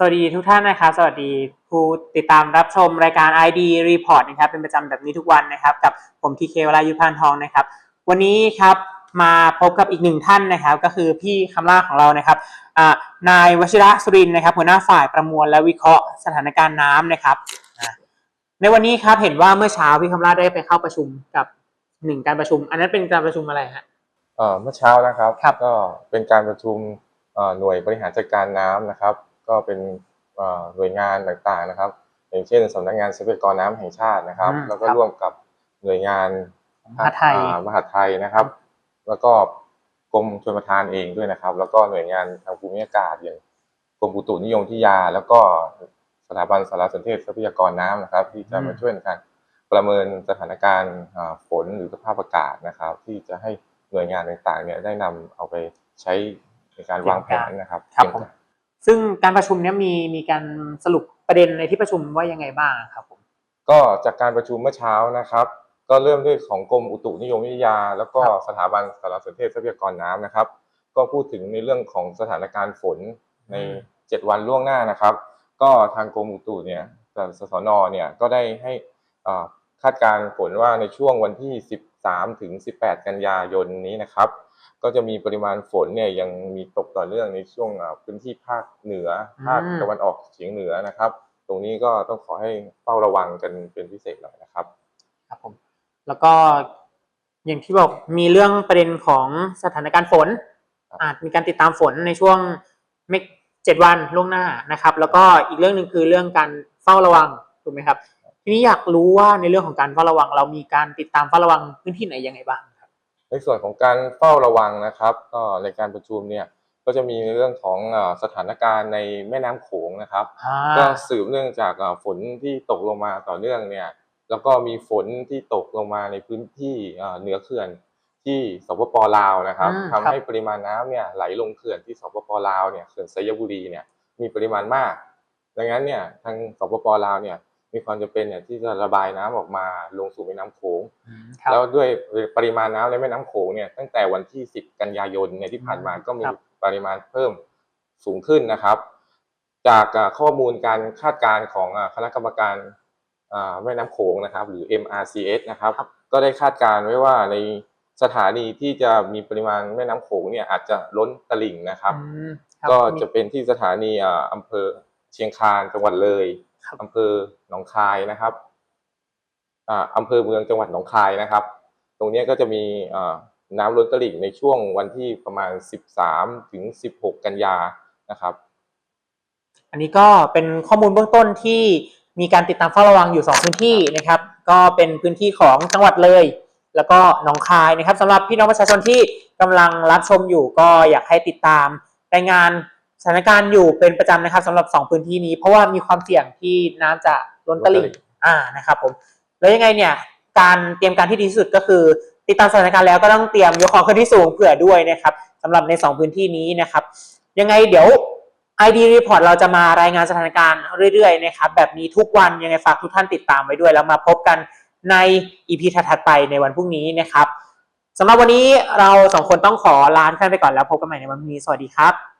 วัสดีทุกท่านนะครับ สวัสดีผู้ติดตามรับชมรายการ ID Report นะครับ เป็นประจำแบบนี้ทุกวันนะครับ กับผมทีเควลายุพานทองนะครับ วันนี้ครับมาพบกับอีกหนึ่งท่านนะครับ ก็คือพี่คำล่าของเรานะครับอ่านาย วชิระสุรินทร์นะครับ หัวหน้าฝ่ายประมวลและวิเคราะห์สถานการณ์น้ำนะครับอ่าในวันนี้ครับเห็นว่าเมื่อเช้าพี่คำล่าได้ไปเข้าประชุมกับหนึ่งการประชุม อันนั้นเป็นการประชุมอะไรฮะเอ่อเมื่อเช้านะครับครับก็เป็นการประชุมเอ่อหน่วยบริหารจัดการน้ำนะครับ ก็เป็นเอ่อหน่วยงานต่างๆนะครับ อย่างเช่นสำนักงานทรัพยากรน้ำแห่งชาตินะครับอืมแล้วก็ครับร่วมกับหน่วยงานมหาดไทยอ่มหาดไทยนะครับ แล้วก็กรมชลประทานเองด้วยนะครับ แล้วก็หน่วยงานทางภูมิอากาศอย่างกรมอุตุนิยมวิทยา แล้วก็สถาบันสารสนเทศทรัพยากรน้ำนะครับ ที่จะมาช่วยในการประเมินสถานการณ์อ่าฝนหรือสภาพอากาศนะครับ ที่จะให้หน่วยงานต่างๆเนี่ยได้นำเอาไปใช้ในการวางแผนนะครับครับผม ซึ่งการประชุมเนี้ยมีมีการสรุปประเด็นในที่ประชุมว่ายังไงบ้างครับผม ก็จากการประชุมเมื่อเช้านะครับ ก็เริ่มด้วยของกรมอุตุนิยมวิทยา แล้วก็ครับ สถาบันสารสนเทศทรัพยากรน้ำนะครับ ก็พูดถึงในเรื่องของสถานการณ์ฝนใน 7 วันล่วงหน้านะครับ ก็ทางกรมอุตุเนี่ยกับสสนเนี่ยก็ได้ให้อ่าคาดการณ์ฝนว่าในช่วงวันที่ 13ถึง18 กันยายนนี้นะครับ ก็จะมีปริมาณฝนเนี่ยยังมีตกต่อเนื่องในช่วงอ่าพื้นที่ภาคเหนือภาคอืมตะวันออกเฉียงเหนือนะครับ ตรงนี้ก็ต้องขอให้เฝ้าระวังกันเป็นพิเศษหน่อยนะครับ ครับผมแล้วก็อย่างที่บอกมีเรื่องประเด็นของสถานการณ์ฝนครับอาจมีการติดตามฝนในช่วงไม่เจ็ดวันล่วงหน้านะครับ แล้วก็อีกเรื่องหนึ่งคือเรื่องการเฝ้าระวังถูกไหมครับ ทีนี้อยากรู้ว่าในเรื่องของการเฝ้าระวัง เรามีการติดตามเฝ้าระวังพื้นที่ไหนยังไงบ้างครับ ในส่วนของการเฝ้าระวังนะครับก็ในการประชุมเนี่ยก็จะมีในเรื่องของอ่าสถานการณ์ในแม่น้ำโขงนะครับ ก็สืบเนื่องจากอ่าฝนที่ตกลงมาต่อเนื่องเนี่ยแล้วก็มีฝนที่ตกลงมาในพื้นที่อ่าเหนือเขื่อนที่สปปลาวนะครับอืมทำให้ปริมาณน้ำเนี่ยไหลลงเขื่อนที่สปปลาวเนี่ยเขื่อนไซยบุรีเนี่ยมีปริมาณมาก ดังนั้นเนี่ยทางสปปลาวเนี่ย มีความจำเป็นเนี่ยที่จะระบายน้ำออกมาลงสู่แม่น้ำโขงอืมครับแล้วด้วยปริมาณน้ำในแม่น้ำโขงเนี่ยตั้งแต่วันที่ 10 กันยายนเนี่ยที่ผ่านมาก็มีครับปริมาณเพิ่มสูงขึ้นนะครับ จากอ่าข้อมูลการคาดการณ์ของอ่าคณะกรรมการอ่าแม่น้ำโขงนะครับ หรือ MRCS นะครับ ก็ได้คาดการณ์ไว้ว่าในสถานีที่จะมีปริมาณแม่น้ำโขงเนี่ยอาจจะล้นตลิ่งนะครับอืมครับก็จะเป็นที่สถานีอ่าอำเภอเชียงคานจังหวัดเลย ครับ อำเภอหนองคายนะครับอ่าอำเภอเมืองจังหวัดหนองคายนะครับ ตรงเนี้ยก็จะมีอ่าน้ำล้นตลิ่งในช่วงวันที่ประมาณ 13 ถึง 16 กันยานะครับ อันนี้ก็เป็นข้อมูลเบื้องต้นที่มีการติดตามเฝ้าระวังอยู่ 2 พื้นที่นะครับ ก็เป็นพื้นที่ของจังหวัดเลย แล้วก็หนองคายนะครับสำหรับพี่น้องประชาชนที่กำลังรับชมอยู่ก็อยากให้ติดตามรายงาน สถานการณ์อยู่เป็นประจำนะครับสำหรับ 2 พื้นที่นี้ เพราะว่ามีความเสี่ยงที่น้ำจะล้นตลิ่งล้นตลิ่งอ่านะครับผมแล้วยังไงเนี่ยการเตรียมการที่ดีที่สุดก็คือ ติดตามสถานการณ์แล้วก็ต้องเตรียมยกของขึ้นที่สูงเผื่อด้วยนะครับสำหรับใน 2 พื้นที่นี้นะครับ ยังไงเดี๋ยว ID Report เราจะมารายงานสถานการณ์เรื่อยๆนะครับแบบนี้ทุกวันยังไงฝากทุกท่านติดตามไว้ด้วย แล้วมาพบกันใน EP ถัดๆไปในวันพรุ่งนี้นะครับสำหรับวันนี้เราสองคนต้องขอลาท่านไปก่อนแล้วพบกันใหม่ในวันพรุ่งนี้สวัสดีครับ